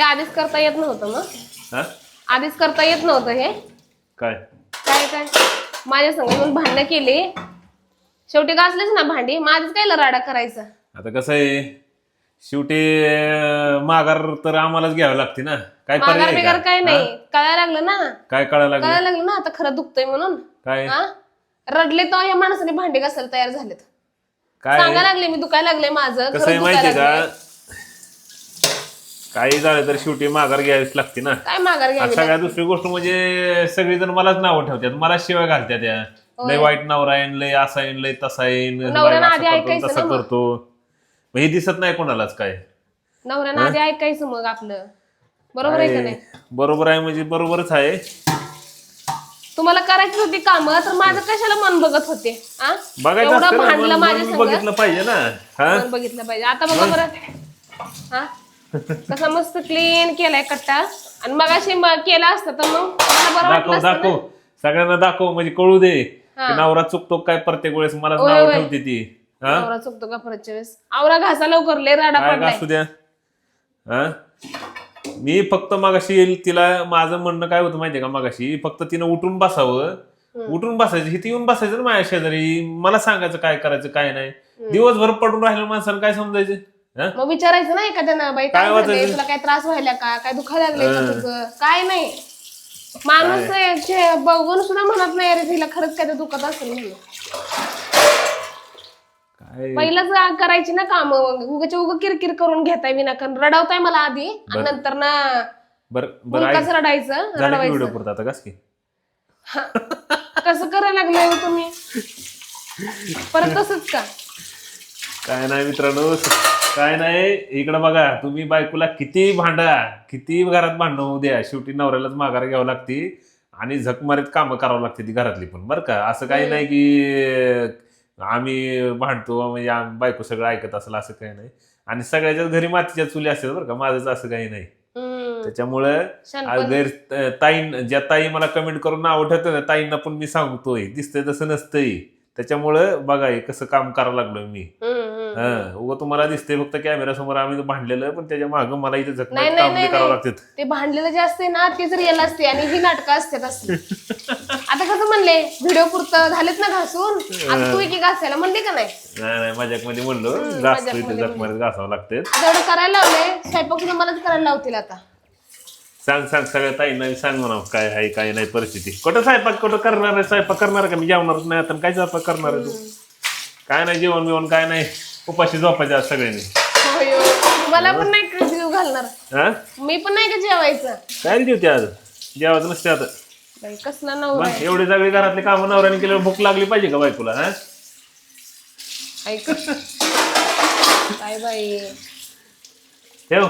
हे आधीच करता येत नव्हतं मग? हा? आधीच करता येत नव्हतं हे? काय? काय काय? माझ्या संग येऊन भांडणं केली. शेवटी घासलीच ना भांडी. माझंच काय राडा करायचं? आता कसं आहे? शेवटी अं, माघार तर आम्हालाच घ्यावी लागते ना. काय पर्याय माघार आहे बिगार का? काय नाही. कळायला लागलं ना? काय कळायला लागलं? कळायला लागलं ना? आता खरं दुखतंय म्हणून. काय? हा? रडले तर या माणसाने भांडी घासायला तयार झालेत. काय? सांगायला लागले मी दुखायला लागले माझं. कसं खरं आहे दुखायला माहितीये का? लागलंय. काही झालं तर शेवटी माघार घ्यावीच लागते ना. काय माघार आणि सगळ्यात दुसरी गोष्ट म्हणजे सगळेजण मलाच नावं ठेवतात. मला शिवाय घालतात त्या लय वाईट नवरा येईन लय असा येईन लय तसा येईन नवऱ्यानं असं आधी करतो, ऐकायचं तसं ना मग. करतो. मग हे दिसत नाही कोणालाच काय. नवऱ्यानं आधी ऐकायचं मग आपलं. बरोबर आहे का नाही? बरोबर आहे म्हणजे बरोबरच आहे. तुम्हाला करायची होती कामं तर माझं कशाला मन बघत होते? बघायचं एवढं असतं ना, भांडलं मन- माझ्या मन संग बघितलं पाहिजे ना. हा? मन बघितलं पाहिजे. आता बघा बरं. हा? कसा मस्त क्लीन केलाय कट्टा. आणि मग अशी केला असतं तर मग मला बरं दाखव वाटलं असतं ना. दाखव. सगळ्यांना दाखव म्हणजे कळू दे. की नवरा चुकतो काय प्रत्येक वेळेस? मला होय, नाव होय. ठेवते ती. हा? नवरा चुकतो का परतच्या वेळेस? आवरा घासा लवकर लय राडा काय पडलाय. असू द्या? हा? मी फक्त मागाशी येईल तिला माझं म्हणणं काय होतं माहितीये का मागाशी? फक्त तिनं उठून बसावं. उठून बसायचं इथे येऊन बसायचं ना माझ्या शेजारी. मला सांगायचं काय करायचं काय नाही. दिवसभर पडून राहिलं माणसाला काय समजायचं? हा? मग विचारायचं ना एखाद्यानं बाई काय काय झालंय? वाचायचं? तुला काय त्रास व्हायला का? काय का तुझं? काय नाही. माणूस बघून सुद्धा म्हणत नाही अरे तिला खरंच काय दुखत असेल म्हणून. काय? पहिलंच करायची ना काम. उगाच्या उग किरकिर करून घेताय विनाकारण. रडवताय मला आधी आणि नंतर ना बर बरं ऐक. मुलकाच रडायचं? झालं की रडवायचं. व्हिडिओ पुरता आता कस की? कसं करायला लागलंय हो तुम्ही? परत तसंच का? काय नाही मित्रांनो काय नाही इकडं बघा तुम्ही बायकोला किती भांडा किती घरात भांडण होऊ द्या शेवटी नवऱ्यालाच माघार घ्यावं लागते आणि झकमारीत कामं करावं लागते ती घरातली पण बरं का? असं काही नाही की आम्ही भांडतो म्हणजे आम- बायको सगळं ऐकत असेल असं काही नाही. आणि सगळ्याच्याच घरी मातीच्या चुली असतात बरं का? माझंच असं काही नाही. हम्म. त्याच्यामुळं गैर ताई ज्या ताई मला कमेंट करून नाव ठेवतं ना ताईंना पण मी सांगतोय दिसतंय तसं नसतंय. त्याच्यामुळं बघा हे कसं काम करायला लागलोय मी. हम्म. हा उगा तुम्हाला दिसते फक्त कॅमेरा समोर आम्ही भांडलेलं पण त्याच्या मागं मला इथे नाही जखमा नाही काम नाही करावं नाही. लागतात. ते भांडलेलं जे असते ना तेच रिअल असते आणि ही नाटकं असतात असली. आता कसं म्हणले व्हिडिओ पुरतं झालेत ना घासून? आता तू एकी घासायला म्हणले का नाही? नाही नाही मजाकमध्ये म्हणलो जास्त इथे मजाकमध्ये जखमारीत घासावं लागते आता एवढं करायला लावलंय स्वयंपाक सुद्धा मलाच करायला लावतील आता. सांग सांग सगळ्या ताईंना सांग म्हणा काय आहे काय नाही परिस्थिती. कुठं स्वयंपाक कुठं करणार आहे स्वयंपाक करणार का? मी जेवणारच नाही आता काय स्वयंपाक करणार आहे तू? काय नाही जेवण बिवण काय नाही. उपाशी झोपायचे आज सगळ्यांनी. होय. मला पण नाही का जीव घालणार. हा? मी पण नाही का जेवायचं? काय जेवते आज? जेवायचं नसते आता. बाई कसला नवरा मग एवढी सगळी घरातली कामं नवऱ्याने केल्यावर भूक लागली पाहिजे का बायकोला हा? ऐक. काय बाई? ठेव.